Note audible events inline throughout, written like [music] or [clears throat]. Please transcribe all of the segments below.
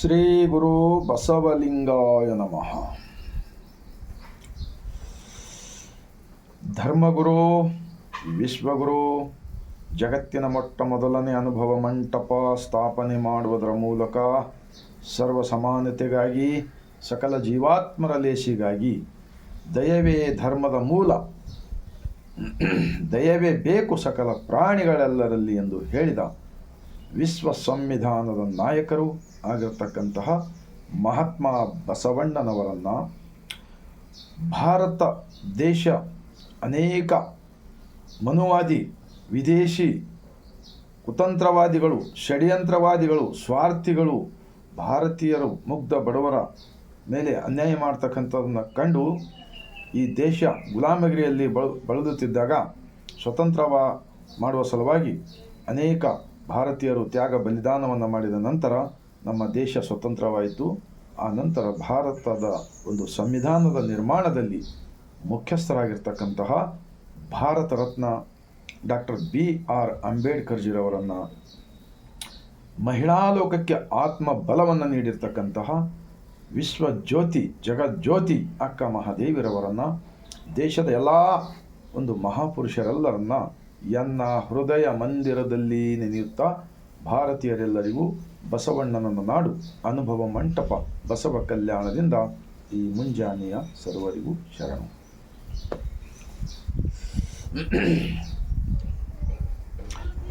ಶ್ರೀ ಗುರು ಬಸವಲಿಂಗಾಯ ನಮಃ. ಧರ್ಮಗುರು, ವಿಶ್ವಗುರು, ಜಗತ್ತಿನ ಮೊಟ್ಟ ಮೊದಲನೇ ಅನುಭವ ಮಂಟಪ ಸ್ಥಾಪನೆ ಮಾಡುವುದರ ಮೂಲಕ ಸರ್ವ ಸಮಾನತೆಗಾಗಿ, ಸಕಲ ಜೀವಾತ್ಮರ ಲೇಸಿಗಾಗಿ ದಯವೇ ಧರ್ಮದ ಮೂಲ. ದಯವೇ ಬೇಕು ಸಕಲ ಪ್ರಾಣಿಗಳೆಲ್ಲರಲ್ಲಿ ಎಂದು ಹೇಳಿದ ವಿಶ್ವ ಸಂವಿಧಾನದ ನಾಯಕರು ಆಗಿರತಕ್ಕಂತಹ ಮಹಾತ್ಮ ಬಸವಣ್ಣನವರನ್ನು ಭಾರತ, ದೇಶ, ಅನೇಕ ಮನುವಾದಿ, ವಿದೇಶಿ ಕುತಂತ್ರವಾದಿಗಳು, ಷಡ್ಯಂತ್ರವಾದಿಗಳು, ಸ್ವಾರ್ಥಿಗಳು, ಭಾರತೀಯರು, ಮುಗ್ಧ ಬಡವರ ಮೇಲೆ ಅನ್ಯಾಯ ಮಾಡ್ತಕ್ಕಂಥದನ್ನು ಕಂಡು ಈ ದೇಶ ಗುಲಾಮಗಿರಿಯಲ್ಲಿ ಬಳ, ಬಳಲುತ್ತಿದ್ದಾಗ ಸ್ವತಂತ್ರವ, ಮಾಡುವ ಸಲುವಾಗಿ ಅನೇಕ ಭಾರತೀಯರು ತ್ಯಾಗ ಬಲಿದಾನವನ್ನು ಮಾಡಿದ ನಂತರ ನಮ್ಮ ದೇಶ ಸ್ವತಂತ್ರವಾಯಿತು. ಆ ನಂತರ ಭಾರತದ ಒಂದು ಸಂವಿಧಾನದ ನಿರ್ಮಾಣದಲ್ಲಿ ಮುಖ್ಯಸ್ಥರಾಗಿರ್ತಕ್ಕಂತಹ Bharat Ratna doctor B R ಅಂಬೇಡ್ಕರ್ಜಿರವರನ್ನು ಮಹಿಳಾ ಲೋಕಕ್ಕೆ ಆತ್ಮ ಬಲವನ್ನು ನೀಡಿರ್ತಕ್ಕಂತಹ ವಿಶ್ವ ಜ್ಯೋತಿ ಜಗಜ್ಯೋತಿ ಅಕ್ಕ ಮಹಾದೇವಿರವರನ್ನು ದೇಶದ ಎಲ್ಲ ಒಂದು ಮಹಾಪುರುಷರೆಲ್ಲರನ್ನ ಎನ್ನ ಹೃದಯ ಮಂದಿರದಲ್ಲಿ ನೆನೆಯುತ್ತಾ ಭಾರತೀಯರೆಲ್ಲರಿಗೂ ಬಸವಣ್ಣನನ್ನು ನಾಡು ಅನುಭವ ಮಂಟಪ ಬಸವ ಕಲ್ಯಾಣದಿಂದ ಈ ಮುಂಜಾನೆಯ ಸರ್ವರಿಗೂ ಶರಣು.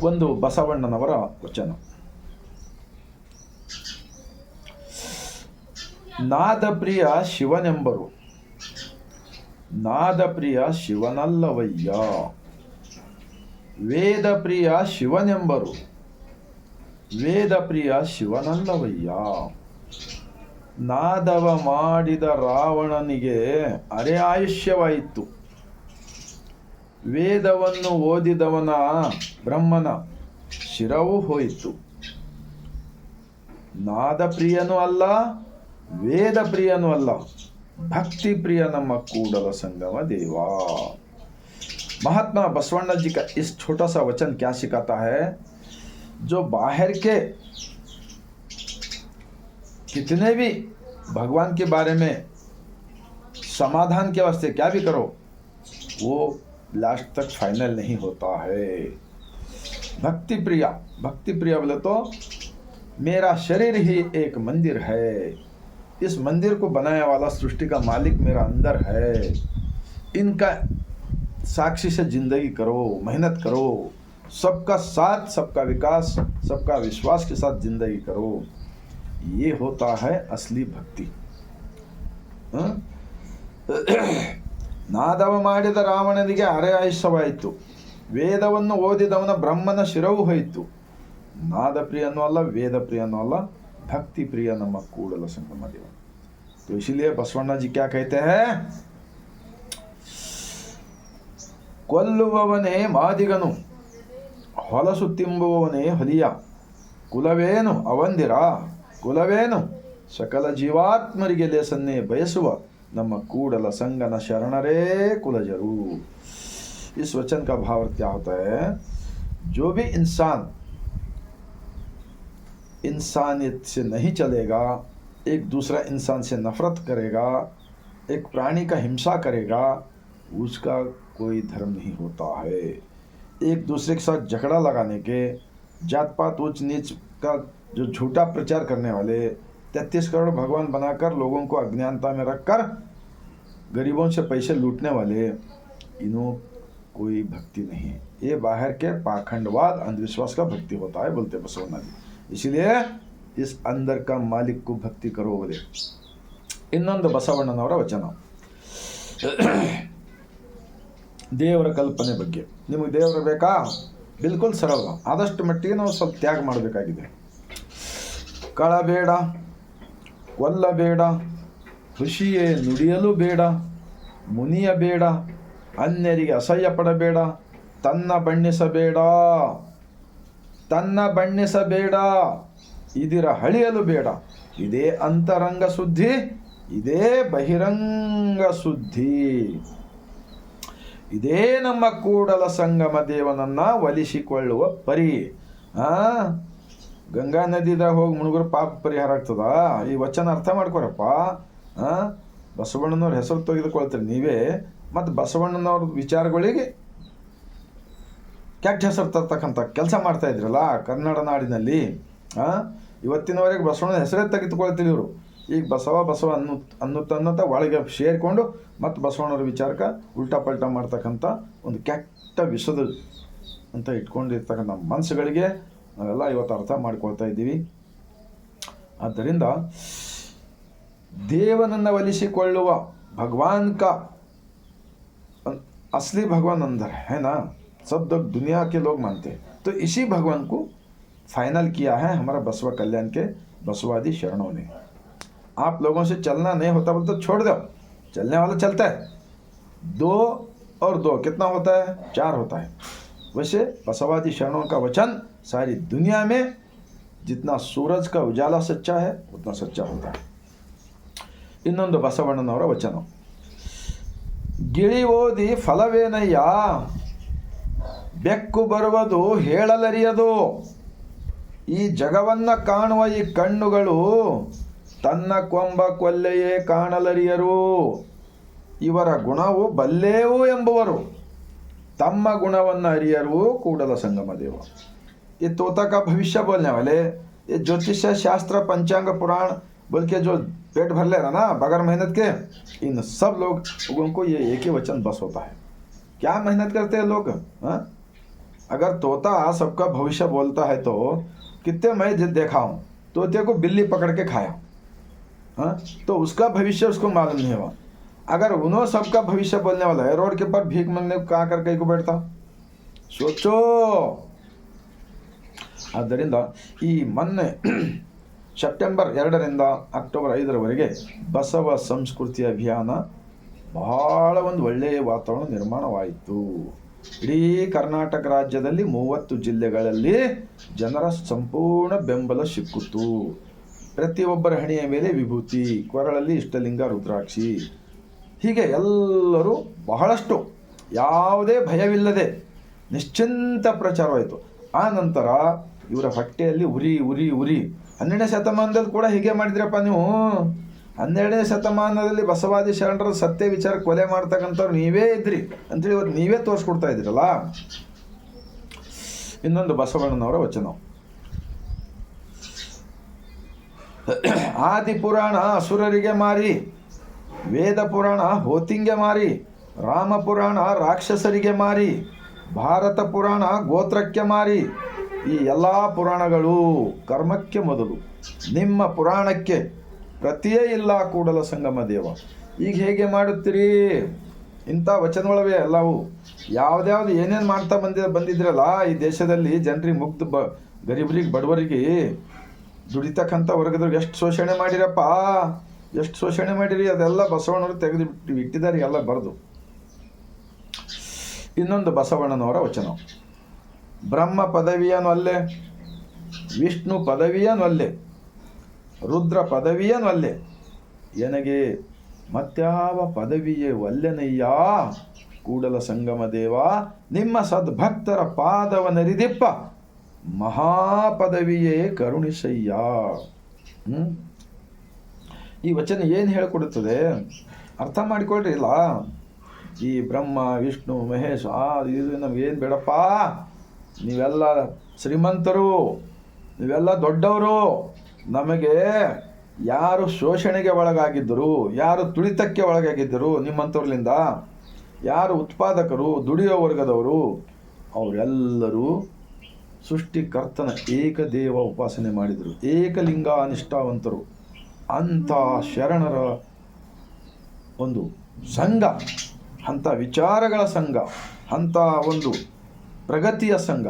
ಒಂದು ಬಸವಣ್ಣನವರ ವಚನ. ನಾದಪ್ರಿಯ ಶಿವನೆಂಬರು. ನಾದಪ್ರಿಯ ಶಿವನಲ್ಲವಯ್ಯ. ವೇದಪ್ರಿಯ ಶಿವನೆಂಬರು. ವೇದ ಪ್ರಿಯ ಶಿವನಲ್ಲವಯ್ಯ ನಾದವ ಮಾಡಿದ ರಾವಣನಿಗೆ ಅರೆ ಆಯುಷ್ಯವಾಯಿತು. ವೇದವನ್ನು ಓದಿದವನ ಬ್ರಹ್ಮನ ಶಿರವು ಹೋಯಿತು. ನಾದ ಪ್ರಿಯನು ಅಲ್ಲ ವೇದ ಪ್ರಿಯನು ಅಲ್ಲ ಭಕ್ತಿ ಪ್ರಿಯ ನಮ್ಮ ಕೂಡಲ ಸಂಗಮ ದೇವ. ಮಹಾತ್ಮ ಬಸವಣ್ಣಜಿ ಕ ಇಸ್ ಛೋಟಾ ಸಾ ವಚನ್ ಕ್ಯಾ क्या जो बाहर के कितने भी भगवान के बारे में समाधान के वास्ते क्या भी करो, वो लास्ट तक फाइनल नहीं होता है। भक्ति प्रिया भक्ति प्रिया बोले तो मेरा शरीर ही एक मंदिर है। इस मंदिर को बनाया वाला सृष्टि का मालिक मेरा अंदर है। इनका साक्षी से ज़िंदगी करो, मेहनत करो। सबका साथ, सबका विकास, सबका विश्वास के साथ जिंदगी करो। ये होता है असली भक्ति। ನಾದವ [clears throat] ಮಾಡಿದ ರಾವಣನಿಗೆ ಅರೆ ಆಯುಷ್ಯವಾಯಿತು ವೇದವನ್ನು ಓದಿದವನ ಬ್ರಹ್ಮನ ಶಿರವು ಹೋಯಿತು। ನಾದ ಪ್ರಿಯನೂ ಅಲ್ಲ ವೇದ ಪ್ರಿಯನೂ ಅಲ್ಲ ಭಕ್ತಿ ಪ್ರಿಯ ನಮ್ಮ ಕೂಡಲ ಸಂಗಮ ದೇವ। तो इसीलिए ಬಸವಣ್ಣ ಕ್ಯಾ ಕೊಲ್ಲುವವನೇ ಮಾದಿಗನು। ಹೊಲಸು ತಿಂಬುವವನೇ ಹೊಲಿಯ ಕುಲವೇನು ಅವಂದಿರ ಕುಲವೇನು ಸಕಲ ಜೀವಾತ್ಮರಿಗೆ ಲೇಸನ್ನೇ ಬಯಸುವ ನಮ್ಮ ಕೂಡಲ ಸಂಗನ ಶರಣರೇ ಕುಲಜರು इस वचन का भाव क्या होता है जो भी इंसान इंसानियत से नहीं चलेगा एक दूसरा इंसान से नफरत करेगा एक प्राणी का हिंसा करेगा उसका कोई धर्म नहीं होता है एक दूसरे के साथ झगड़ा लगाने के जात पात ऊंच नीच का जो झूठा प्रचार करने वाले तैतीस करोड़ भगवान बनाकर लोगों को अज्ञानता में रखकर गरीबों से पैसे लूटने वाले इन्हों कोई भक्ति नहीं है ये बाहर के पाखंडवाद अंधविश्वास का भक्ति होता है बोलते बसवन्ना जी इसलिए इस अंदर का मालिक को भक्ति करो बोले ಇನ್ನೊಂದು ಬಸವಣ್ಣನವರ ವಚನ ದೇವರ ಕಲ್ಪನೆ ಬಗ್ಗೆ. ನಿಮಗೆ ದೇವರು ಬೇಕಾ? ಬಿಲ್ಕುಲ್ ಸರಳ. ಆದಷ್ಟು ಮಟ್ಟಿಗೆ ನಾವು ಸ್ವಲ್ಪ ತ್ಯಾಗ ಮಾಡಬೇಕಾಗಿದೆ. ಕಳಬೇಡ, ಕೊಲ್ಲಬೇಡ, ಋಷಿಯೇ ನುಡಿಯಲು ಬೇಡ ಮುನಿಯ ಬೇಡ ಅನ್ಯರಿಗೆ ಅಸಹ್ಯ ಪಡಬೇಡ, ತನ್ನ ಬಣ್ಣಿಸಬೇಡ ತನ್ನ ಬಣ್ಣಿಸಬೇಡ, ಇದಿರ ಹಳಿಯಲು ಬೇಡ. ಇದೇ ಅಂತರಂಗ ಸುದ್ದಿ ಇದೇ ಬಹಿರಂಗ ಸುದ್ದಿ ಇದೇ ನಮ್ಮ ಕೂಡಲ ಸಂಗಮ ದೇವನನ್ನ ಒಲಿಸಿಕೊಳ್ಳುವ ಪರಿ. ಗಂಗಾ ನದಿದಾಗ ಹೋಗಿ ಮುಳುಗರು ಪಾಪ ಪರಿಹಾರ ಆಗ್ತದ? ಈ ವಚನ ಅರ್ಥ ಮಾಡ್ಕೊರಪ್ಪ. ಆ? ಬಸವಣ್ಣನವ್ರ ಹೆಸರು ತೆಗೆದುಕೊಳ್ತೀರಿ ನೀವೇ. ಮತ್ತು ಬಸವಣ್ಣನವ್ರ ವಿಚಾರಗಳಿಗೆ ಕೆಟ್ಟ ಹೆಸರು ತರ್ತಕ್ಕಂಥ ಕೆಲಸ ಮಾಡ್ತಾ ಇದ್ರಲ್ಲ ಕನ್ನಡ ನಾಡಿನಲ್ಲಿ. ಆ? ಇವತ್ತಿನವರೆಗೆ ಬಸವಣ್ಣನ ಹೆಸರೇ ತೆಗೆದುಕೊಳ್ತೀವಿ ಇವರು. ಈಗ ಬಸವ ಬಸವ ಅನ್ನು ಅನ್ನುತ್ತ ಅನ್ನುತ್ತಾ ಒಳಗೆ ಸೇರಿಕೊಂಡು ಮತ್ತು ಬಸವಣ್ಣವ್ರ ವಿಚಾರಕ್ಕೆ ಉಲ್ಟಾ ಪಲ್ಟಾ ಮಾಡ್ತಕ್ಕಂಥ ಒಂದು ಕೆಟ್ಟ ವಿಷದ ಅಂತ ಇಟ್ಕೊಂಡಿರ್ತಕ್ಕಂಥ ಮನಸ್ಸುಗಳಿಗೆ ನಾವೆಲ್ಲ ಇವತ್ತು ಅರ್ಥ ಮಾಡ್ಕೊಳ್ತಾ ಇದ್ದೀವಿ ಆದ್ದರಿಂದ ದೇವನನ್ನು ಒಲಿಸಿಕೊಳ್ಳುವ ಭಗವಾನ್ का असली भगवान अंदर है ना सब लोग दुनिया के लोग मानते हैं तो इसी भगवान को फाइनल किया है हमारा बसवा कल्याण के बसवादी शरणों ने आप लोगों से चलना नहीं होता बोले तो छोड़ दो चलने वाला चलता है दो और दो कितना होता है चार होता है वैसे बसवादी शरणों का वचन सारी दुनिया में जितना सूरज का उजाला सच्चा है उतना सच्चा होता है ಇನ್ನೊಂದು ಬಸವಣ್ಣನವರ ವಚನ ಗಿಳಿ ಓದಿ ಫಲವೇನಯ್ಯ ಬೆಕ್ಕು ಬರುವುದು ಹೇಳಲರಿಯದು ಈ ಜಗವನ್ನ ಕಾಣುವ ಈ ಕಣ್ಣುಗಳು ತನ್ನ ಕೊಂಬ ಕೊಲ್ಲೆಯೇ ಕಾಣಲರಿಯರು ಇವರ ಗುಣವು ಬಲ್ಲೇವು ಎಂಬುವರು ತಮ್ಮ ಗುಣವನ್ನು ಅರಿಯರು ಕೂಡಲ ಸಂಗಮ ದೇವ ये तोता का भविष्य बोलने वाले ये ज्योतिष शास्त्र पंचांग पुराण बोल के जो पेट भर ले रहा ना बगैर मेहनत के इन सब लोग लोगों को ये एक ही वचन बस होता है क्या मेहनत करते हैं लोग हाँ? अगर तोता सबका भविष्य बोलता है तो कितने मैं जिद देखा हूँ तोते को बिल्ली पकड़ के खाया हाँ तो उसका भविष्य उसको मालूम नहीं हुआ अगर उन्होंने सबका भविष्य बोलने वाला है रोड के ऊपर भीख मांगने को कहाँ कर कहीं को बैठता सोचो ಆದ್ದರಿಂದ ಈ ಮೊನ್ನೆ ಸೆಪ್ಟೆಂಬರ್ ಎರಡರಿಂದ ಅಕ್ಟೋಬರ್ ಐದರವರೆಗೆ ಬಸವ ಸಂಸ್ಕೃತಿ ಅಭಿಯಾನ ಬಹಳ ಒಂದು ಒಳ್ಳೆಯ ವಾತಾವರಣ ನಿರ್ಮಾಣವಾಯಿತು ಇಡೀ ಕರ್ನಾಟಕ ರಾಜ್ಯದಲ್ಲಿ ಮೂವತ್ತು ಜಿಲ್ಲೆಗಳಲ್ಲಿ ಜನರ ಸಂಪೂರ್ಣ ಬೆಂಬಲ ಸಿಕ್ಕಿತು ಪ್ರತಿಯೊಬ್ಬರ ಹಣೆಯ ಮೇಲೆ ವಿಭೂತಿ, ಕೊರಳಲ್ಲಿ ಇಷ್ಟಲಿಂಗ ರುದ್ರಾಕ್ಷಿ. ಹೀಗೆ ಎಲ್ಲರೂ ಬಹಳಷ್ಟು, ಯಾವುದೇ ಭಯವಿಲ್ಲದೆ ನಿಶ್ಚಿಂತ ಪ್ರಚಾರವಾಯಿತು ಆ ನಂತರ ಇವರ ಹೊಟ್ಟೆಯಲ್ಲಿ ಉರಿ ಉರಿ ಉರಿ. ಹನ್ನೆರಡನೇ ಶತಮಾನದಲ್ಲಿ ಕೂಡ ಹೀಗೆ ಮಾಡಿದ್ರಪ್ಪ ನೀವು. ಹನ್ನೆರಡನೇ ಶತಮಾನದಲ್ಲಿ ಬಸವಾದಿ ಶರಣರ ಸತ್ಯ ವಿಚಾರ ಕೊಲೆ ಮಾಡ್ತಕ್ಕಂಥವ್ರು ನೀವೇ ಇದ್ರಿ ಅಂತೇಳಿ ಇವತ್ತು ನೀವೇ ತೋರಿಸ್ಕೊಡ್ತಾ ಇದ್ದೀರಲ್ಲ. ಇನ್ನೊಂದು ಬಸವಣ್ಣನವರ ವಚನ. [coughs] ಆದಿ ಪುರಾಣ ಅಸುರರಿಗೆ ಮಾರಿ, ವೇದ ಪುರಾಣ ಹೋತಿಂಗೆ ಮಾರಿ, ರಾಮ ಪುರಾಣ ರಾಕ್ಷಸರಿಗೆ ಮಾರಿ, ಭಾರತ ಪುರಾಣ ಗೋತ್ರಕ್ಕೆ ಮಾರಿ, ಈ ಎಲ್ಲ ಪುರಾಣಗಳು ಕರ್ಮಕ್ಕೆ ಮೊದಲು. ನಿಮ್ಮ ಪುರಾಣಕ್ಕೆ ಪ್ರತಿಯೇ ಇಲ್ಲ ಕೂಡಲ ಸಂಗಮ ದೇವ. ಈಗ ಹೇಗೆ ಮಾಡುತ್ತೀರಿ? ಇಂಥ ವಚನಗಳವೇ ಎಲ್ಲವು. ಯಾವ್ದ್ಯಾವ್ದು ಏನೇನು ಮಾಡ್ತಾ ಬಂದಿ ಬಂದಿದ್ರಲ್ಲ ಈ ದೇಶದಲ್ಲಿ, ಜನರಿಗೆ ಮುಕ್ತ ಬ ಗರೀಬರಿಗೆ, ಬಡವರಿಗೆ ದುಡಿತಕ್ಕಂಥ ವರ್ಗದವ್ರು ಎಷ್ಟು ಶೋಷಣೆ ಮಾಡಿರಪ್ಪ? ಎಷ್ಟು ಶೋಷಣೆ ಮಾಡಿರಿ? ಅದೆಲ್ಲ ಬಸವಣ್ಣವರು ತೆಗೆದು ಬಿಟ್ಟು ಇಟ್ಟಿದ್ದಾರೆ, ಎಲ್ಲ ಬರೆದು. ಇನ್ನೊಂದು ಬಸವಣ್ಣನವರ ವಚನ. ಬ್ರಹ್ಮ ಪದವಿಯನು ಅಲ್ಲೆ, ವಿಷ್ಣು ಪದವಿಯನು ಅಲ್ಲೆ, ರುದ್ರ ಪದವಿಯನು ಅಲ್ಲೆ. ಎನಗೆ ಮತ್ಯಾವ ಪದವಿಯೇ ಒಲ್ಲೆನಯ್ಯ ಕೂಡಲ ಸಂಗಮ ದೇವ, ನಿಮ್ಮ ಸದ್ಭಕ್ತರ ಪಾದವನರಿದಿಪ್ಪ. ಮಹಾಪದವಿಯೇ ಕರುಣಿಸಯ್ಯ? ಈ ವಚನ ಏನು ಹೇಳಿಕೊಡುತ್ತದೆ? ಅರ್ಥ ಮಾಡಿಕೊಳ್ರಿ ಇಲ್ಲ ಈ ಬ್ರಹ್ಮ, ವಿಷ್ಣು, ಮಹೇಶ್, ಆ, ಇದು ನಮಗೇನು ಬೇಡಪ್ಪ? ನೀವೆಲ್ಲ ಶ್ರೀಮಂತರು, ನೀವೆಲ್ಲ ದೊಡ್ಡವರು, ನಮಗೆ ಯಾರು ಶೋಷಣೆಗೆ ಒಳಗಾಗಿದ್ದರು, ಯಾರು ತುಳಿತಕ್ಕೆ ಒಳಗಾಗಿದ್ದರು ನಿಮ್ಮಂಥವ್ರಲಿಂದ ಯಾರು ಉತ್ಪಾದಕರು ದುಡಿಯೋ ವರ್ಗದವರು, ಅವರೆಲ್ಲರೂ ಸೃಷ್ಟಿಕರ್ತನ ಏಕದೇವ ಉಪಾಸನೆ ಮಾಡಿದರು. ಏಕಲಿಂಗ ನಿಷ್ಠಾವಂತರು ಅಂಥ ಶರಣರ ಒಂದು ಸಂಘ, ಅಂಥ ವಿಚಾರಗಳ ಸಂಘ, ಅಂಥ ಒಂದು ಪ್ರಗತಿಯ ಸಂಘ,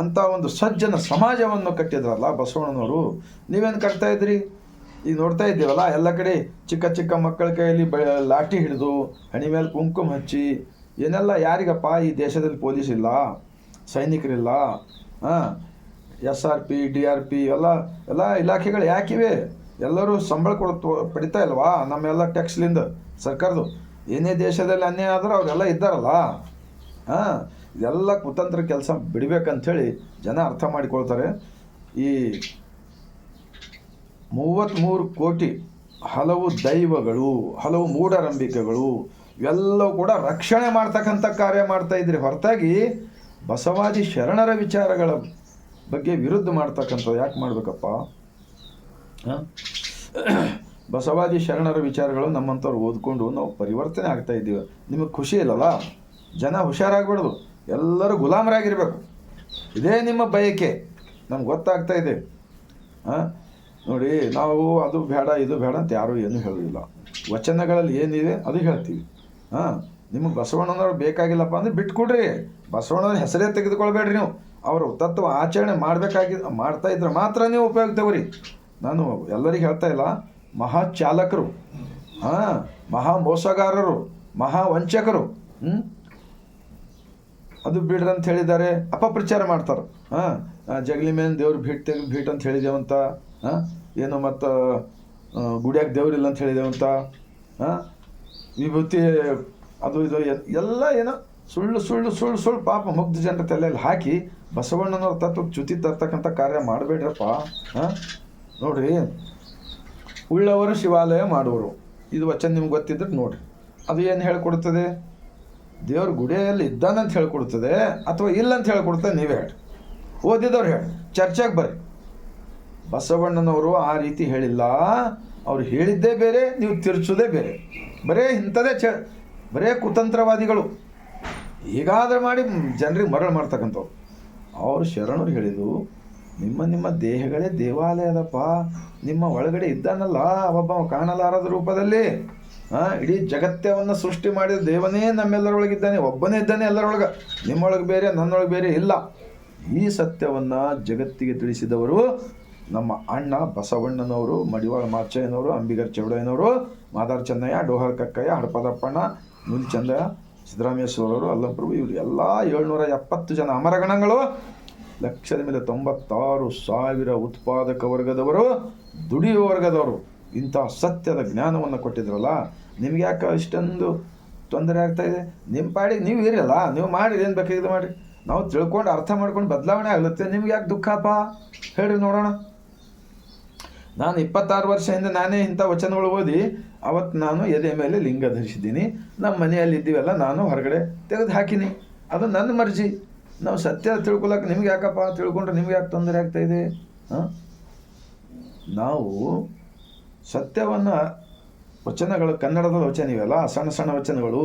ಅಂಥ ಒಂದು ಸಜ್ಜನ ಸಮಾಜವನ್ನು ಕಟ್ಟಿದ್ರಲ್ಲ ಬಸವಣ್ಣನವರು. ನೀವೇನು ಕಟ್ತಾ ಇದ್ರಿ ಈಗ ನೋಡ್ತಾ ಇದ್ದೀವಲ್ಲ, ಎಲ್ಲ ಕಡೆ ಚಿಕ್ಕ ಚಿಕ್ಕ ಮಕ್ಕಳ ಕೈಯಲ್ಲಿ ಲಾಠಿ ಹಿಡಿದು, ಹಣಿ ಮೇಲೆ ಕುಂಕುಮ ಹಚ್ಚಿ, ಏನೆಲ್ಲ ಯಾರಿಗಪ್ಪ ಈ ದೇಶದಲ್ಲಿ ಪೊಲೀಸ್ ಇಲ್ಲ, ಸೈನಿಕರಿಲ್ಲ ಹಾಂ, S R P, D R P ಎಲ್ಲ ಎಲ್ಲ ಇಲಾಖೆಗಳು ಯಾಕಿವೆ? ಎಲ್ಲರೂ ಸಂಬಳ ಕೊಡ್ತು ಪಡಿತಾ ಇಲ್ವಾ? ನಮ್ಮೆಲ್ಲ ಟ್ಯಾಕ್ಸ್ಲಿಂದ ಸರ್ಕಾರದ್ದು. ಏನೇ ದೇಶದಲ್ಲಿ ಅನ್ಯಾಯ ಆದರೂ ಅವರೆಲ್ಲ ಇದ್ದಾರಲ್ಲ? ಹಾಂ ಇದೆಲ್ಲ ಕುತಂತ್ರ ಕೆಲಸ ಬಿಡಬೇಕಂಥೇಳಿ ಜನ ಅರ್ಥ ಮಾಡಿಕೊಳ್ತಾರೆ. ಈ ಮೂವತ್ತ್ಮೂರು ಕೋಟಿ ಹಲವು ದೈವಗಳು, ಹಲವು ಮೂಢನಂಬಿಕೆಗಳು, ಇವೆಲ್ಲವೂ ಕೂಡ ರಕ್ಷಣೆ ಮಾಡ್ತಕ್ಕಂಥ ಕಾರ್ಯ ಮಾಡ್ತಾ ಇದ್ರಿ. ಹೊರತಾಗಿ ಬಸವಾದಿ ಶರಣರ ವಿಚಾರಗಳ ಬಗ್ಗೆ ವಿರುದ್ಧ ಮಾಡ್ತಕ್ಕಂಥದ್ದು ಯಾಕೆ ಮಾಡಬೇಕಪ್ಪ? ಬಸವಾದಿ ಶರಣರ ವಿಚಾರಗಳು ನಮ್ಮಂಥವ್ರು ಓದ್ಕೊಂಡು ನಾವು ಪರಿವರ್ತನೆ ಆಗ್ತಾ ಇದ್ದೀವಿ. ನಿಮಗೆ ಖುಷಿ ಇಲ್ಲಲ್ಲ? ಜನ ಹುಷಾರಾಗಬಾರ್ದು ಎಲ್ಲರೂ ಗುಲಾಮರಾಗಿರ್ಬೇಕು. ಇದೇ ನಿಮ್ಮ ಬಯಕೆ. ನಮ್ಗೆ ಗೊತ್ತಾಗ್ತಾ ಇದೆ. ಹಾಂ? ನೋಡಿ, ನಾವು ಅದು ಬೇಡ, ಇದು ಬೇಡ ಅಂತ ಯಾರೂ ಏನೂ ಹೇಳೋದಿಲ್ಲ ವಚನಗಳಲ್ಲಿ ಏನಿದೆ ಅದು ಹೇಳ್ತೀವಿ. ಹಾಂ? ನಿಮಗೆ ಬಸವಣ್ಣನವ್ರು ಬೇಕಾಗಿಲ್ಲಪ್ಪ ಅಂದ್ರೆ ಬಿಟ್ಕೊಡ್ರಿ. ಬಸವಣ್ಣವ್ರ ಹೆಸರೇ ತೆಗೆದುಕೊಳ್ಬೇಡ್ರಿ ನೀವು. ಅವರು ತತ್ವ ಆಚರಣೆ ಮಾಡಬೇಕಾಗಿ, ಮಾಡ್ತಾ ಇದ್ರೆ ಮಾತ್ರ ನೀವು ಉಪಯೋಗ ನಾನು ಎಲ್ಲರಿಗೂ ಹೇಳ್ತಾ ಇಲ್ಲ ಮಹಾ ಚಾಲಕರು ಹಾಂ ಮಹಾ ಮೋಸಗಾರರು ಮಹಾ ವಂಚಕರು ಹ್ಞೂ ಅದು ಬಿಡ್ರಿ ಅಂತ ಹೇಳಿದ್ದಾರೆ, ಅಪಪ್ರಚಾರ ಮಾಡ್ತಾರೆ. ಹಾಂ ಜಗಲಿ ಮೇಲೆ ದೇವ್ರು ಭೀಟ್ ತೆಗೆದು ಭೀಟ್ ಅಂತ ಹೇಳಿದೇವಂತ ಹಾಂ, ಏನು ಮತ್ತು ಗುಡಿಯಾಗ ದೇವ್ರಿಲ್ಲ ಅಂತ ಹೇಳಿದೇವಂತ ಹಾಂ, ವಿಭೂತಿ ಅದು ಇದು ಎಲ್ಲ ಏನೋ ಸುಳ್ಳು ಸುಳ್ಳು ಸುಳ್ಳು ಸುಳ್ಳು ಪಾಪ ಮುಗ್ಧ ಜನರ ತಲೆಯಲ್ಲಿ ಹಾಕಿ ಬಸವಣ್ಣನವ್ರ ತತ್ವ ಚ್ಯುತಿ ತರ್ತಕ್ಕಂಥ ಕಾರ್ಯ ಮಾಡಬೇಡ್ರಪ್ಪ, ಹಾಂ? ನೋಡ್ರಿ. ಉಳ್ಳವರು ಶಿವಾಲಯ ಮಾಡುವರು. ಇದು ವಚನ ನಿಮ್ಗೆ ಗೊತ್ತಿದ್ರೆ ನೋಡ್ರಿ. ಅದು ಏನು ಹೇಳ್ಕೊಡ್ತದೆ? ದೇವ್ರ ಗುಡಿಯಲ್ಲಿ ಇದ್ದಾನಂತ ಹೇಳ್ಕೊಡ್ತದೆ ಅಥವಾ ಇಲ್ಲ ಅಂತ ಹೇಳ್ಕೊಡ್ತದೆ ನೀವೇ ಹೇಳಿ ಓದಿದವ್ರು ಹೇಳಿ ಚರ್ಚೆಗೆ ಬರ್ರಿ. ಬಸವಣ್ಣನವರು ಆ ರೀತಿ ಹೇಳಿಲ್ಲ. ಅವ್ರು ಹೇಳಿದ್ದೇ ಬೇರೆ, ನೀವು ತಿರ್ಚೋದೇ ಬೇರೆ. ಬರೇ ಇಂಥದೇ ಚ ಬರೇ ಕುತಂತ್ರವಾದಿಗಳು. ಹೀಗಾದ್ರೆ ಮಾಡಿ ಜನರಿಗೆ ಮರಳು ಮಾಡ್ತಕ್ಕಂಥವ್ರು ಅವ್ರು ಶರಣರು ಹೇಳಿದ್ದು, ನಿಮ್ಮ ನಿಮ್ಮ ದೇಹಗಳೇ ದೇವಾಲಯದಪ್ಪ ನಿಮ್ಮ ಒಳಗಡೆ ಇದ್ದಾನಲ್ಲ ಒಬ್ಬ ಕಾಣಲಾರದ ರೂಪದಲ್ಲಿ. ಹಾಂ ಇಡೀ ಜಗತ್ತವನ್ನು ಸೃಷ್ಟಿ ಮಾಡಿದ ದೇವನೇ ನಮ್ಮೆಲ್ಲರೊಳಗಿದ್ದಾನೆ. ಒಬ್ಬನೇ ಇದ್ದಾನೆ ಎಲ್ಲರೊಳಗೆ. ನಿಮ್ಮೊಳಗೆ ಬೇರೆ, ನನ್ನೊಳಗೆ ಬೇರೆ ಇಲ್ಲ. ಈ ಸತ್ಯವನ್ನು ಜಗತ್ತಿಗೆ ತಿಳಿಸಿದವರು ನಮ್ಮ ಅಣ್ಣ ಬಸವಣ್ಣನವರು, ಮಡಿವಾಳ ಮಾಚಯ್ಯನವರು, ಅಂಬಿಗರ್ ಚೌಡಯ್ಯನವರು, ಮಾದಾರ್ ಚೆನ್ನಯ್ಯ ಡೋಹರ್ ಕಕ್ಕಯ್ಯ ಹಡಪದಪ್ಪಣ್ಣ ನೂಲಿ ಚಂದಯ್ಯ ಸಿದ್ದರಾಮೇಶ್ವರವರು ಅಲ್ಲಂಪ್ರಭು, ಇವರು ಎಲ್ಲ ಏಳ್ನೂರ ಎಪ್ಪತ್ತು ಜನ ಅಮರಗಣಗಳು. ಲಕ್ಷದ ಮೇಲೆ ತೊಂಬತ್ತಾರು ಸಾವಿರ ಉತ್ಪಾದಕ ವರ್ಗದವರು, ದುಡಿಯುವ ವರ್ಗದವರು. ಇಂಥ ಸತ್ಯದ ಜ್ಞಾನವನ್ನು ಕೊಟ್ಟಿದ್ರಲ್ಲ, ನಿಮ್ಗೆ ಯಾಕೆ ಇಷ್ಟೊಂದು ತೊಂದರೆ ಆಗ್ತಾ ಇದೆ? ನಿಮ್ಮ ಪಾಡಿಗೆ ನೀವು ಇರಲ್ಲ ನೀವು ಮಾಡಿ ಏನು ಬೇಕಾಗಿದೆ ಮಾಡಿ ನಾವು ತಿಳ್ಕೊಂಡು ಅರ್ಥ ಮಾಡ್ಕೊಂಡು ಬದಲಾವಣೆ ಆಗುತ್ತೆ, ನಿಮ್ಗೆ ಯಾಕೆ ದುಃಖಪ್ಪ ಹೇಳಿ ನೋಡೋಣ. ನಾನು ಇಪ್ಪತ್ತಾರು ವರ್ಷ ಹಿಂದೆ ನಾನೇ ಇಂಥ ವಚನಗಳು ಓದಿ ಅವತ್ತು ನಾನು ಎದೆ ಮೇಲೆ ಲಿಂಗ ಧರಿಸಿದ್ದೀನಿ. ನಮ್ಮ ಮನೆಯಲ್ಲಿ ಇದ್ದೀವಲ್ಲ, ನಾನು ಹೊರಗಡೆ ತೆಗೆದು ಹಾಕಿನಿ. ಅದು ನನ್ನ ಮರ್ಜಿ. ನಾವು ಸತ್ಯ ತಿಳ್ಕೊಳಕ್ಕೆ ನಿಮ್ಗೆ ಯಾಕಪ್ಪ ತಿಳ್ಕೊಂಡ್ರೆ ನಿಮ್ಗೆ ಯಾಕೆ ತೊಂದರೆ ಇದೆ? ಹಾಂ? ನಾವು ಸತ್ಯವನ್ನು ವಚನಗಳು, ಕನ್ನಡದ ವಚನ ಇವೆಲ್ಲ, ಸಣ್ಣ ಸಣ್ಣ ವಚನಗಳು.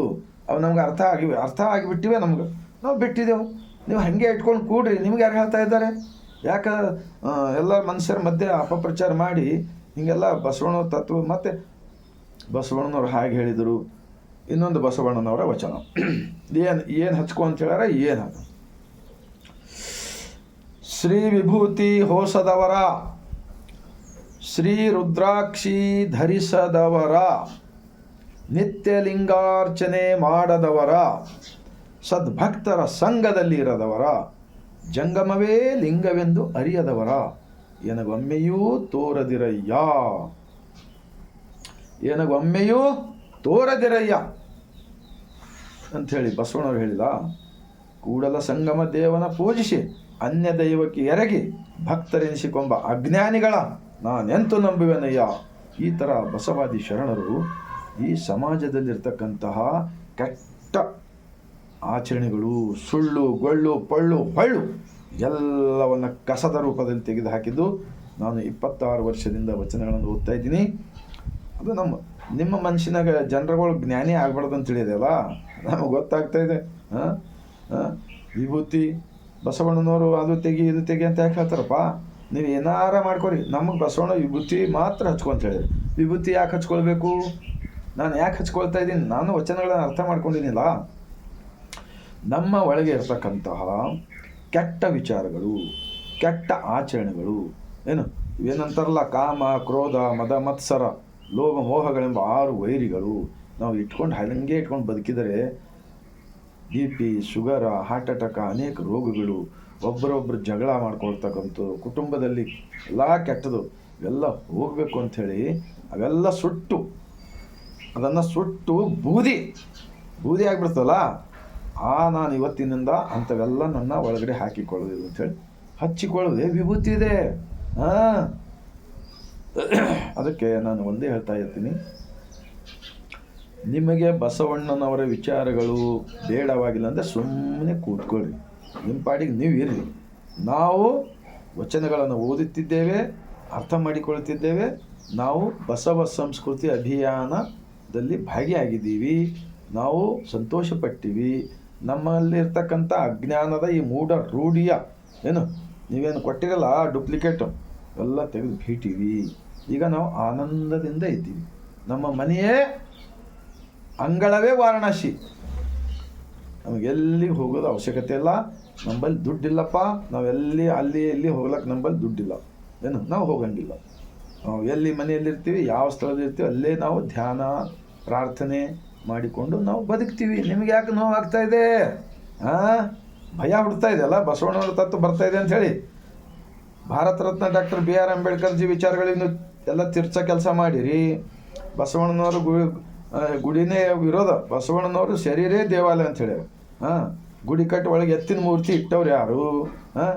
ಅವು ನಮ್ಗೆ ಅರ್ಥ ಆಗಿವೆ, ಅರ್ಥ ಆಗಿಬಿಟ್ಟಿವೆ ನಮ್ಗೆ. ನಾವು ಬಿಟ್ಟಿದ್ದೆವು ನೀವು ಹಾಗೆ ಇಟ್ಕೊಂಡು ಕೂಡ್ರಿ. ನಿಮ್ಗೆ ಯಾರು ಹೇಳ್ತಾ ಇದ್ದಾರೆ? ಯಾಕೆ ಎಲ್ಲ ಮನುಷ್ಯರ ಮಧ್ಯೆ ಅಪಪ್ರಚಾರ ಮಾಡಿ, ಹೀಗೆಲ್ಲ ಬಸವಣ್ಣ ತತ್ವ, ಮತ್ತು ಬಸವಣ್ಣನವ್ರು ಹಾಗೆ ಹೇಳಿದರು. ಇನ್ನೊಂದು ಬಸವಣ್ಣನವರ ವಚನ. ಏನು ಏನು ಹಚ್ಕೊ ಅಂತ ಹೇಳಾರ ಏನು ಅದು ಶ್ರೀ ವಿಭೂತಿ ಹೋಸದವರ, ಶ್ರೀ ರುದ್ರಾಕ್ಷಿ ಧರಿಸದವರ, ನಿತ್ಯ ಲಿಂಗಾರ್ಚನೆ ಮಾಡದವರ, ಸದ್ಭಕ್ತರ ಸಂಘದಲ್ಲಿ ಇರದವರ, ಜಂಗಮವೇ ಲಿಂಗವೆಂದು ಅರಿಯದವರ, ಎನಗೊಮ್ಮೆಯೂ ತೋರದಿರಯ್ಯ. ಎನಗೊಮ್ಮೆಯೂ ತೋರದಿರಯ್ಯ. ಅಂಥೇಳಿ ಬಸವಣ್ಣವ್ರು ಹೇಳಿದ, ಕೂಡಲ ಸಂಗಮ ದೇವನ ಪೂಜಿಸಿ, ಅನ್ಯ ದೈವಕ್ಕೆ ಎರಗಿ, ಭಕ್ತರೆನಿಸಿಕೊಂಬ ಅಜ್ಞಾನಿಗಳ ನಾನೆಂತು ನಂಬುವೆನಯ್ಯ? ಈ ಥರ ಬಸವಾದಿ ಶರಣರು ಈ ಸಮಾಜದಲ್ಲಿರ್ತಕ್ಕಂತಹ ಕೆಟ್ಟ ಆಚರಣೆಗಳು, ಸುಳ್ಳು, ಗೊಳ್ಳು, ಪಳ್ಳು, ಹೊಳ್ಳು ಎಲ್ಲವನ್ನು ಕಸದ ರೂಪದಲ್ಲಿ ತೆಗೆದು ಹಾಕಿದ್ದು ನಾನು ಇಪ್ಪತ್ತಾರು ವರ್ಷದಿಂದ ವಚನಗಳನ್ನು ಓದ್ತಾ ಇದ್ದೀನಿ. ಅದು ನಮ್ಮ, ನಿಮ್ಮ ಮನಸ್ಸಿನಾಗ ಜನರುಗಳು ಜ್ಞಾನಿ ಆಗ್ಬಾರ್ದು ಅಂತ ತಿಳಿಯೋದಲ್ಲ ನಮಗೆ ಗೊತ್ತಾಗ್ತಾ ಇದೆ. ಹಾಂ? ವಿಭೂತಿ, ಬಸವಣ್ಣನವರು ಅದು ತೆಗಿ, ಇದು ತೆಗಿ ಅಂತ ಯಾಕೆ ಹೇಳ್ತಾರಪ್ಪ? ನೀವು ಏನಾರ ಮಾಡ್ಕೊರಿ. ನಮಗೆ ಬಸವಣ್ಣ ವಿಭೂತಿ ಮಾತ್ರ ಹಚ್ಕೊಂತ ಹೇಳಿದ್ರು. ವಿಭೂತಿ ಯಾಕೆ ಹಚ್ಕೊಳ್ಬೇಕು? ನಾನು ಯಾಕೆ ಹಚ್ಕೊಳ್ತಾ ಇದ್ದೀನಿ? ನಾನು ವಚನಗಳನ್ನ ಅರ್ಥ ಮಾಡ್ಕೊಂಡಿದ್ದೀನಿಲ್ಲ. ನಮ್ಮ ಒಳಗೆ ಇರ್ತಕ್ಕಂತಹ ಕೆಟ್ಟ ವಿಚಾರಗಳು, ಕೆಟ್ಟ ಆಚರಣೆಗಳು, ಏನು? ಏನಂತಾರಲ್ಲ ಕಾಮ, ಕ್ರೋಧ, ಮದ, ಮತ್ಸರ. ಲೋಭ ಮೋಹಗಳೆಂಬ ಆರು ವೈರಿಗಳು ನಾವು ಇಟ್ಕೊಂಡು ಹಂಗೆ ಇಟ್ಕೊಂಡು ಬದುಕಿದರೆ B P, sugar, heart attack ಅನೇಕ ರೋಗಗಳು ಒಬ್ಬರೊಬ್ಬರು ಜಗಳ ಮಾಡ್ಕೊಳ್ತಕ್ಕಂಥ ಕುಟುಂಬದಲ್ಲಿ ಎಲ್ಲ ಕೆಟ್ಟದು ಇವೆಲ್ಲ ಹೋಗಬೇಕು ಅಂಥೇಳಿ ಅವೆಲ್ಲ ಸುಟ್ಟು, ಅದನ್ನು ಸುಟ್ಟು ಬೂದಿ ಬೂದಿ ಆಗಿಬಿಡ್ತಲ್ಲ ಆ ನಾನು ಇವತ್ತಿನಿಂದ ಅಂಥವೆಲ್ಲ ನನ್ನ ಒಳಗಡೆ ಹಾಕಿಕೊಳ್ಳೋದಿಲ್ಲ ಅಂಥೇಳಿ ಹಚ್ಚಿಕೊಳ್ಳೋದೇ ವಿಭೂತಿ ಇದೆ. ಹಾಂ. ಅದಕ್ಕೆ ನಾನು ಒಂದೇ ಹೇಳ್ತಾ ಇರ್ತೀನಿ. ನಿಮಗೆ ಬಸವಣ್ಣನವರ ವಿಚಾರಗಳು ಬೇಡವಾಗಿಲ್ಲ ಅಂದರೆ ಸುಮ್ಮನೆ ಕೂತ್ಕೊಳ್ಳಿ. ನಿಮ್ಮ ಪಾಡಿಗೆ ನೀವು ಇರಲಿ. ನಾವು ವಚನಗಳನ್ನು ಓದುತ್ತಿದ್ದೇವೆ, ಅರ್ಥ ಮಾಡಿಕೊಳ್ತಿದ್ದೇವೆ. ನಾವು ಬಸವ ಸಂಸ್ಕೃತಿ ಅಭಿಯಾನದಲ್ಲಿ ಭಾಗಿಯಾಗಿದ್ದೀವಿ. ನಾವು ಸಂತೋಷಪಟ್ಟಿವಿ. ನಮ್ಮಲ್ಲಿರ್ತಕ್ಕಂಥ ಅಜ್ಞಾನದ ಈ ಮೂಢ ರೂಢಿಯ ಏನು? ನೀವೇನು ಕೊಟ್ಟಿರಲ್ಲ ಡೂಪ್ಲಿಕೇಟು ಎಲ್ಲ ತೆಗೆದು ಬಿಟ್ಟಿವಿ ಈಗ ನಾವು ಆನಂದದಿಂದ ಇದ್ದೀವಿ. ನಮ್ಮ ಮನೆಯೇ ಅಂಗಳವೇ ವಾರಣಾಸಿ. ನಮಗೆಲ್ಲಿ ಹೋಗೋದು ಅವಶ್ಯಕತೆ ಇಲ್ಲ. ನಂಬಲ್ಲಿ ದುಡ್ಡಿಲ್ಲಪ್ಪ. ನಾವೆಲ್ಲಿ ಅಲ್ಲಿ, ಎಲ್ಲಿ ಹೋಗ್ಲಕ್ಕೆ ನಂಬಲ್ಲಿ ದುಡ್ಡಿಲ್ಲ. ಏನು? ನಾವು ಹೋಗಂಗಿಲ್ಲ. ನಾವು ಎಲ್ಲಿ ಮನೆಯಲ್ಲಿರ್ತೀವಿ ಯಾವ ಸ್ಥಳದಲ್ಲಿ ಇರ್ತೀವಿ, ಅಲ್ಲೇ ನಾವು ಧ್ಯಾನ, ಪ್ರಾರ್ಥನೆ ಮಾಡಿಕೊಂಡು ನಾವು ಬದುಕ್ತೀವಿ. ನಿಮ್ಗೆ ಯಾಕೆ ನೋವಾಗ್ತಾ ಇದೆ? ಹಾಂ ಭಯ ಹುಡ್ತಾ ಇದೆ ಅಲ್ಲ? ಬಸವಣ್ಣವ್ರ ತತ್ವ ಬರ್ತಾ ಇದೆ ಅಂತ ಹೇಳಿ. Bharat Ratna doctor B R Ambedkar ji ವಿಚಾರಗಳಿಂದ ಎಲ್ಲ ತಿರ್ಚ ಕೆಲಸ ಮಾಡಿರಿ. ಬಸವಣ್ಣನವರು ಗುಡಿ ಗುಡಿನೇ ವಿರೋಧ. ಬಸವಣ್ಣನವರು ಶರೀರೇ ದೇವಾಲಯ ಅಂತ ಹೇಳ್ಯಾರ. ಹಾಂ ಗುಡಿ ಕಟ್ಟಿ ಒಳಗೆ ಎತ್ತಿನ ಮೂರ್ತಿ ಇಟ್ಟವ್ರು ಯಾರು? ಹಾಂ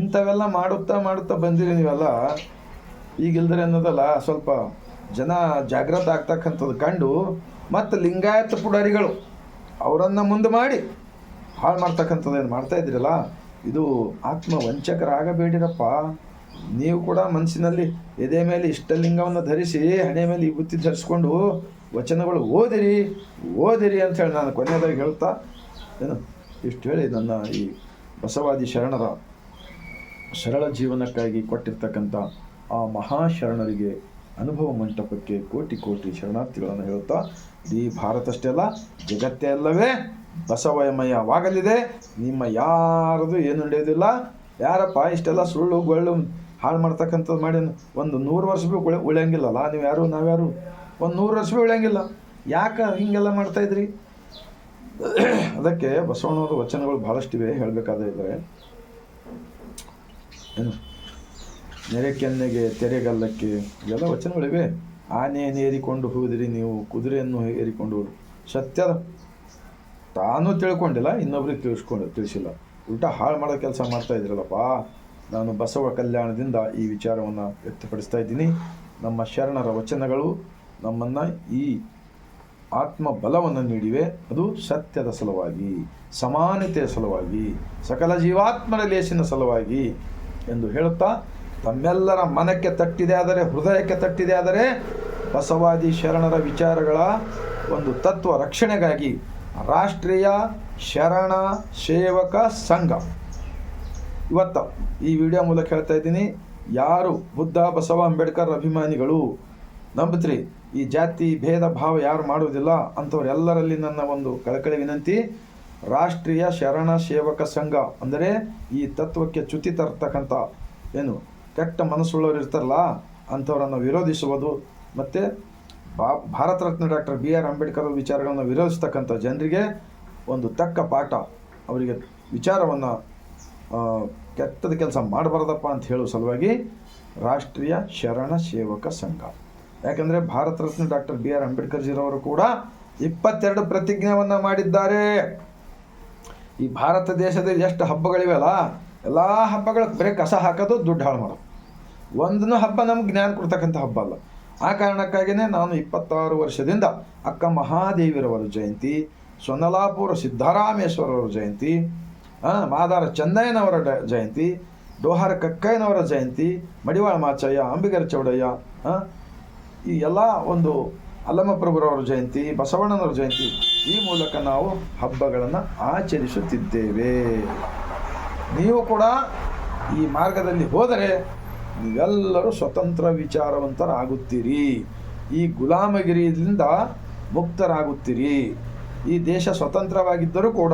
ಇಂಥವೆಲ್ಲ ಮಾಡುತ್ತಾ ಮಾಡುತ್ತಾ ಬಂದಿರಿ ನೀವೆಲ್ಲ. ಈಗಿಲ್ದರೆ ಅನ್ನೋದಲ್ಲ, ಸ್ವಲ್ಪ ಜನ ಜಾಗೃತ ಆಗ್ತಕ್ಕಂಥದ್ದು ಕಂಡು ಮತ್ತು ಲಿಂಗಾಯತ ಪುಡಾರಿಗಳು ಅವರನ್ನು ಮುಂದೆ ಮಾಡಿ ಹಾಳು ಮಾಡ್ತಕ್ಕಂಥದ್ದು ಏನು ಮಾಡ್ತಾ ಇದ್ದೀರಲ್ಲ? ಇದು ಆತ್ಮ ವಂಚಕರಾಗಬೇಡಿರಪ್ಪ ನೀವು ಕೂಡ ಮನಸ್ಸಿನಲ್ಲಿ ಎದೆ ಮೇಲೆ ಇಷ್ಟಲಿಂಗವನ್ನು ಧರಿಸಿ ಹಣೆ ಮೇಲೆ ಈ ಬುತ್ತಿ ಧರಿಸ್ಕೊಂಡು ವಚನಗಳು ಓದಿರಿ ಓದಿರಿ ಅಂತ ಹೇಳಿ ನಾನು ಕೊನೆಯದಾಗಿ ಹೇಳ್ತಾ ಏನು ಇಷ್ಟು ಹೇಳಿ ನನ್ನ ಈ ಬಸವಾದಿ ಶರಣರ ಸರಳ ಜೀವನಕ್ಕಾಗಿ ಕೊಟ್ಟಿರ್ತಕ್ಕಂಥ ಆ ಮಹಾಶರಣರಿಗೆ ಅನುಭವ ಮಂಟಪಕ್ಕೆ ಕೋಟಿ ಕೋಟಿ ಶರಣಾರ್ಥಿಗಳನ್ನು ಹೇಳ್ತಾ ಇಡೀ ಭಾರತ ಅಷ್ಟೇ ಅಲ್ಲ, ಜಗತ್ತೇ ಅಲ್ಲವೇ? ಬಸವಮಯವಾಗಲಿದೆ ನಿಮ್ಮ ಯಾರದು ಏನು ನಡೆಯೋದಿಲ್ಲ. ಯಾರಪ್ಪ ಇಷ್ಟೆಲ್ಲ ಸುಳ್ಳು, ಗೊಳ್ಳು ಹಾಳು ಮಾಡ್ತಕ್ಕಂಥದ್ದು ಮಾಡಿ ಒಂದು ನೂರು ವರ್ಷ ಭೀ ಉಳಿ ಉಳಿಯಂಗಿಲ್ಲಲ್ಲ. ನೀವು ಯಾರು ನಾವ್ಯಾರು ಒಂದು ನೂರು ವರ್ಷ ಭೀ ಉಳಿಯಂಗಿಲ್ಲ. ಯಾಕೆ ಹಿಂಗೆಲ್ಲ ಮಾಡ್ತಾಯಿದ್ರಿ ಅದಕ್ಕೆ ಬಸವಣ್ಣವ್ರ ವಚನಗಳು ಭಾಳಷ್ಟಿವೆ ಹೇಳಬೇಕಾದ್ರೆ ಇದ್ರೆ. ಏನು? ನೆರೆ ಕೆನ್ನೆಗೆ ತೆರೆಗಲ್ಲಕ್ಕೆ ಎಲ್ಲ ವಚನಗಳಿವೆ. ಆನೆಯನ್ನು ಏರಿಕೊಂಡು ಹೋದಿರಿ ನೀವು, ಕುದುರೆಯನ್ನು ಏರಿಕೊಂಡು ಸತ್ಯದ ತಾನು ತಿಳ್ಕೊಂಡಿಲ್ಲ, ಇನ್ನೊಬ್ರಿಗೆ ತಿಳಿಸ್ಕೊಂಡು, ತಿಳಿಸಿಲ್ಲ. ಉಲ್ಟ ಹಾಳು ಮಾಡೋ ಕೆಲಸ ಮಾಡ್ತಾ ಇದ್ರಲ್ಲಪ್ಪ. ನಾನು ಬಸವ ಕಲ್ಯಾಣದಿಂದ ಈ ವಿಚಾರವನ್ನು ವ್ಯಕ್ತಪಡಿಸ್ತಾ ಇದ್ದೀನಿ. ನಮ್ಮ ಶರಣರ ವಚನಗಳು ನಮ್ಮನ್ನು ಈ ಆತ್ಮ ಬಲವನ್ನು ನೀಡಿವೆ. ಅದು ಸತ್ಯದ ಸಲುವಾಗಿ, ಸಮಾನತೆಯ ಸಲುವಾಗಿ, ಸಕಲ ಜೀವಾತ್ಮರ ಲೇಸಿನ ಸಲುವಾಗಿ ಎಂದು ಹೇಳುತ್ತಾ, ತಮ್ಮೆಲ್ಲರ ಮನಕ್ಕೆ ತಟ್ಟಿದೆ ಆದರೆ ಹೃದಯಕ್ಕೆ ತಟ್ಟಿದೆ ಆದರೆ ಬಸವಾದಿ ಶರಣರ ವಿಚಾರಗಳ ಒಂದು ತತ್ವ ರಕ್ಷಣೆಗಾಗಿ ರಾಷ್ಟ್ರೀಯ ಶರಣ ಸೇವಕ ಸಂಘ. ಇವತ್ತು ಈ ವಿಡಿಯೋ ಮೂಲಕ ಹೇಳ್ತಾ ಇದ್ದೀನಿ, ಯಾರು ಬುದ್ಧ, ಬಸವ, ಅಂಬೇಡ್ಕರ್ ಅಭಿಮಾನಿಗಳು ನಂಬತ್ರಿ, ಈ ಜಾತಿ ಭೇದ ಭಾವ ಯಾರು ಮಾಡುವುದಿಲ್ಲ ಅಂಥವರೆಲ್ಲರಲ್ಲಿ ನನ್ನ ಒಂದು ಕಳಕಳಿ ವಿನಂತಿ, ರಾಷ್ಟ್ರೀಯ ಶರಣ ಸೇವಕ ಸಂಘ ಅಂದರೆ ಈ ತತ್ವಕ್ಕೆ ಚ್ಯುತಿ ತರ್ತಕ್ಕಂಥ ಏನು ಕೆಟ್ಟ ಮನಸ್ಸುಳ್ಳವರು ಇರ್ತಾರಲ್ಲ ಅಂಥವರನ್ನು ವಿರೋಧಿಸುವುದು ಮತ್ತು Bharat Ratna doctor B R Ambedkar ಅವ್ರ ವಿಚಾರಗಳನ್ನು ವಿರೋಧಿಸ್ತಕ್ಕಂಥ ಜನರಿಗೆ ಒಂದು ತಕ್ಕ ಪಾಠ ಅವರಿಗೆ ವಿಚಾರವನ್ನು ಕೆಟ್ಟದ ಕೆಲಸ ಮಾಡಬಾರ್ದಪ್ಪ ಅಂತ ಹೇಳುವ ಸಲುವಾಗಿ ರಾಷ್ಟ್ರೀಯ ಶರಣ ಸೇವಕ ಸಂಘ. ಯಾಕಂದರೆ Bharat Ratna doctor B R Ambedkar ಅಂಬೇಡ್ಕರ್ಜಿರವರು ಕೂಡ ಇಪ್ಪತ್ತೆರಡು ಪ್ರತಿಜ್ಞೆಯನ್ನು ಮಾಡಿದ್ದಾರೆ. ಈ ಭಾರತ ದೇಶದಲ್ಲಿ ಎಷ್ಟು ಹಬ್ಬಗಳಿವೆಲ್ಲ, ಎಲ್ಲ ಹಬ್ಬಗಳಿಗೆ ಬರೀ ಕಸ ಹಾಕೋದು ದುಡ್ಡು ಹಾಳು ಮಾಡೋದು. ಒಂದನ್ನು ಹಬ್ಬ ನಮ್ಗೆ ಜ್ಞಾನ ಕೊಡ್ತಕ್ಕಂಥ ಹಬ್ಬ ಅಲ್ಲ. ಆ ಕಾರಣಕ್ಕಾಗಿಯೇ ನಾನು ಇಪ್ಪತ್ತಾರು ವರ್ಷದಿಂದ ಅಕ್ಕ ಮಹಾದೇವಿರವರ ಜಯಂತಿ, ಸೊನ್ನಲಾಪುರ ಸಿದ್ದರಾಮೇಶ್ವರವರ ಜಯಂತಿ ಮಾದಾರ ಚೆನ್ನಯ್ಯನವರ ಜಯಂತಿ ಡೋಹಾರ ಕಕ್ಕಯ್ಯನವರ ಜಯಂತಿ, ಮಡಿವಾಳ ಮಾಚಯ್ಯ, ಅಂಬಿಗರ ಚೌಡಯ್ಯ ಈ ಎಲ್ಲ ಒಂದು ಅಲ್ಲಮಪ್ರಭುರವರ ಜಯಂತಿ, ಬಸವಣ್ಣನವರ ಜಯಂತಿ, ಈ ಮೂಲಕ ನಾವು ಹಬ್ಬಗಳನ್ನು ಆಚರಿಸುತ್ತಿದ್ದೇವೆ. ನೀವು ಕೂಡ ಈ ಮಾರ್ಗದಲ್ಲಿ ಹೋದರೆ ನೀವೆಲ್ಲರೂ ಸ್ವತಂತ್ರ ವಿಚಾರವಂತರಾಗುತ್ತೀರಿ. ಈ ಗುಲಾಮಗಿರಿಯಿಂದ ಮುಕ್ತರಾಗುತ್ತೀರಿ. ಈ ದೇಶ ಸ್ವತಂತ್ರವಾಗಿದ್ದರೂ ಕೂಡ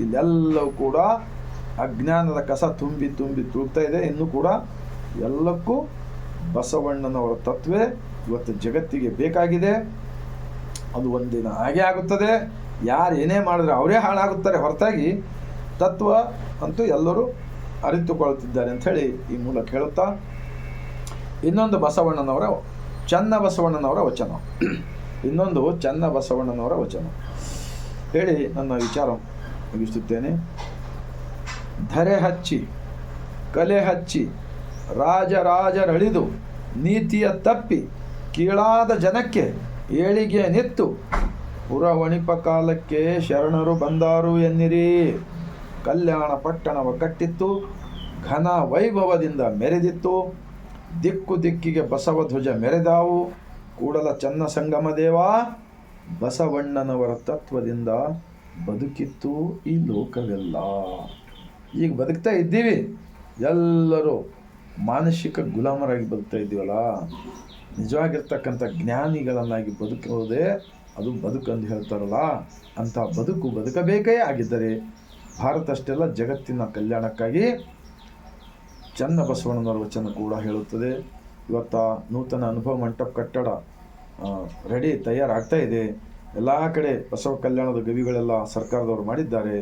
ಇಲ್ಲೆಲ್ಲವೂ ಕೂಡ ಅಜ್ಞಾನದ ಕಸ ತುಂಬಿ ತುಂಬಿ ತುಳುಕ್ತಾ ಇದೆ. ಇನ್ನೂ ಕೂಡ ಎಲ್ಲಕ್ಕೂ ಬಸವಣ್ಣನವರ ತತ್ವೇ ಇವತ್ತು ಜಗತ್ತಿಗೆ ಬೇಕಾಗಿದೆ. ಅದು ಒಂದಿನ ಹಾಗೆ ಆಗುತ್ತದೆ. ಯಾರು ಏನೇ ಮಾಡಿದ್ರೆ ಅವರೇ ಹಾಳಾಗುತ್ತಾರೆ. ಹೊರತಾಗಿ ತತ್ವ ಅಂತೂ ಎಲ್ಲರೂ ಅರಿತುಕೊಳ್ಳುತ್ತಿದ್ದಾರೆ ಹೇಳಿ ಈ ಮೂಲಕ ಹೇಳುತ್ತಾ, ಇನ್ನೊಂದು ಬಸವಣ್ಣನವರ ಚನ್ನ ಬಸವಣ್ಣನವರ ವಚನ. ಇನ್ನೊಂದು ಚನ್ನ ಬಸವಣ್ಣನವರ ವಚನ. ಹೇಳಿ ನನ್ನ ವಿಚಾರ ಮುಗಿಸುತ್ತೇನೆ. ಧರೆ ಹಚ್ಚಿ, ಕಲೆ ಹಚ್ಚಿ ರಾಜರಾಜರಳಿದು ನೀತಿಯ ತಪ್ಪಿ, ಕೀಳಾದ ಜನಕ್ಕೆ ಏಳಿಗೆ ನಿತ್ತು, ಪುರವಣಿಪ ಕಾಲಕ್ಕೆ ಶರಣರು ಬಂದಾರು ಎನ್ನಿರಿ. ಕಲ್ಯಾಣ ಪಟ್ಟಣವ ಕಟ್ಟಿತ್ತು, ಘನ ವೈಭವದಿಂದ ಮೆರೆದಿತ್ತು. ದಿಕ್ಕು ದಿಕ್ಕಿಗೆ ಬಸವ ಧ್ವಜ ಮೆರೆದಾವು. ಕೂಡಲ ಚನ್ನ ಸಂಗಮ ದೇವ, ಬಸವಣ್ಣನವರ ತತ್ವದಿಂದ ಬದುಕಿತ್ತು ಈ ಲೋಕವೆಲ್ಲ. ಈಗ ಬದುಕ್ತಾ ಇದ್ದೀವಿ. ಎಲ್ಲರೂ ಮಾನಸಿಕ ಗುಲಾಮರಾಗಿ ಬದುಕ್ತಾ ಇದ್ದೀವಲ್ಲ. ನಿಜವಾಗಿರ್ತಕ್ಕಂಥ ಜ್ಞಾನಿಗಳನ್ನಾಗಿ ಬದುಕೋದೇ ಅದು ಬದುಕಂದು ಅಂತ ಹೇಳ್ತಾರಲ್ಲ, ಅಂಥ ಬದುಕು ಬದುಕಬೇಕೇ ಆಗಿದ್ದರೆ ಭಾರತ ಅಷ್ಟೆಲ್ಲ ಜಗತ್ತಿನ ಕಲ್ಯಾಣಕ್ಕಾಗಿ ಚನ್ನ ಬಸವಣ್ಣನವರ ವಚನ ಕೂಡ ಹೇಳುತ್ತದೆ. ಇವತ್ತ ನೂತನ ಅನುಭವ ಮಂಟಪ ಕಟ್ಟಡ ರೆಡಿ ತಯಾರಾಗ್ತಾ ಇದೆ. ಎಲ್ಲ ಕಡೆ ಬಸವ ಕಲ್ಯಾಣದ ಗವಿಗಳೆಲ್ಲ ಸರ್ಕಾರದವರು ಮಾಡಿದ್ದಾರೆ.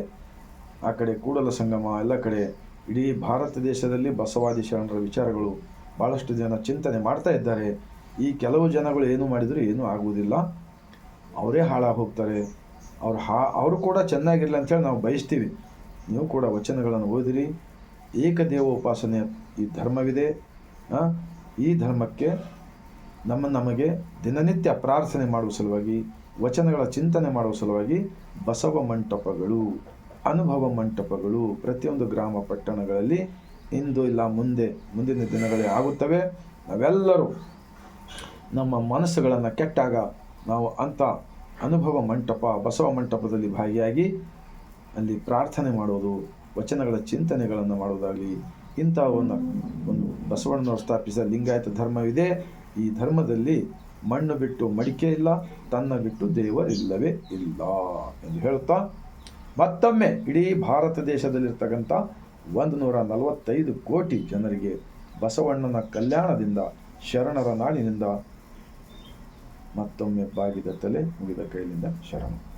ಆ ಕಡೆ ಕೂಡಲ ಸಂಗಮ, ಎಲ್ಲ ಕಡೆ ಇಡೀ ಭಾರತ ದೇಶದಲ್ಲಿ ಬಸವಾದಿ ಶರಣರ ವಿಚಾರಗಳು ಭಾಳಷ್ಟು ಜನ ಚಿಂತನೆ ಮಾಡ್ತಾ ಇದ್ದಾರೆ. ಈ ಕೆಲವು ಜನಗಳು ಏನು ಮಾಡಿದರೂ ಏನೂ ಆಗುವುದಿಲ್ಲ. ಅವರೇ ಹಾಳಾಗಿ ಹೋಗ್ತಾರೆ. ಅವ್ರು ಹಾ, ಅವರು ಕೂಡ ಚೆನ್ನಾಗಿರಲಿ ಅಂತೇಳಿ ನಾವು ಬಯಸ್ತೀವಿ. ನೀವು ಕೂಡ ವಚನಗಳನ್ನು ಓದಿರಿ. ಏಕದೇವ ಉಪಾಸನೆ ಈ ಧರ್ಮವಿದೆ. ಈ ಧರ್ಮಕ್ಕೆ ನಮ್ಮ, ನಮಗೆ ದಿನನಿತ್ಯ ಪ್ರಾರ್ಥನೆ ಮಾಡುವ ಸಲುವಾಗಿ, ವಚನಗಳ ಚಿಂತನೆ ಮಾಡುವ ಸಲುವಾಗಿ ಬಸವ ಮಂಟಪಗಳು, ಅನುಭವ ಮಂಟಪಗಳು ಪ್ರತಿಯೊಂದು ಗ್ರಾಮ ಪಟ್ಟಣಗಳಲ್ಲಿ ಇಂದು ಇಲ್ಲ ಮುಂದೆ, ಮುಂದಿನ ದಿನಗಳೇ ಆಗುತ್ತವೆ. ನಾವೆಲ್ಲರೂ ನಮ್ಮ ಮನಸ್ಸುಗಳನ್ನು ಕೆಟ್ಟಾಗ ನಾವು ಅಂಥ ಅನುಭವ ಮಂಟಪ, ಬಸವ ಮಂಟಪದಲ್ಲಿ ಭಾಗಿಯಾಗಿ ಅಲ್ಲಿ ಪ್ರಾರ್ಥನೆ ಮಾಡೋದು ವಚನಗಳ ಚಿಂತನೆಗಳನ್ನು ಮಾಡೋದಾಗಲಿ ಇಂಥ ಒಂದು ಒಂದು ಬಸವಣ್ಣನವರು ಸ್ಥಾಪಿಸಿದ ಲಿಂಗಾಯತ ಧರ್ಮವಿದೆ. ಈ ಧರ್ಮದಲ್ಲಿ ಮಣ್ಣು ಬಿಟ್ಟು ಮಡಿಕೆ ಇಲ್ಲ, ತನ್ನ ಬಿಟ್ಟು ದೇವರಿಲ್ಲವೇ ಇಲ್ಲ ಎಂದು ಹೇಳುತ್ತಾ, ಮತ್ತೊಮ್ಮೆ ಇಡೀ ಭಾರತ ದೇಶದಲ್ಲಿರ್ತಕ್ಕಂಥ ಒಂದು ನೂರ ನಲವತ್ತೈದು ಕೋಟಿ ಜನರಿಗೆ ಬಸವಣ್ಣನ ಕಲ್ಯಾಣದಿಂದ, ಶರಣರ ನಾಡಿನಿಂದ ಮತ್ತೊಮ್ಮೆ ಬಾಗಿದ ತಲೆ ಮುಗಿದ ಕೈಲಿಂದ ಶರಣ.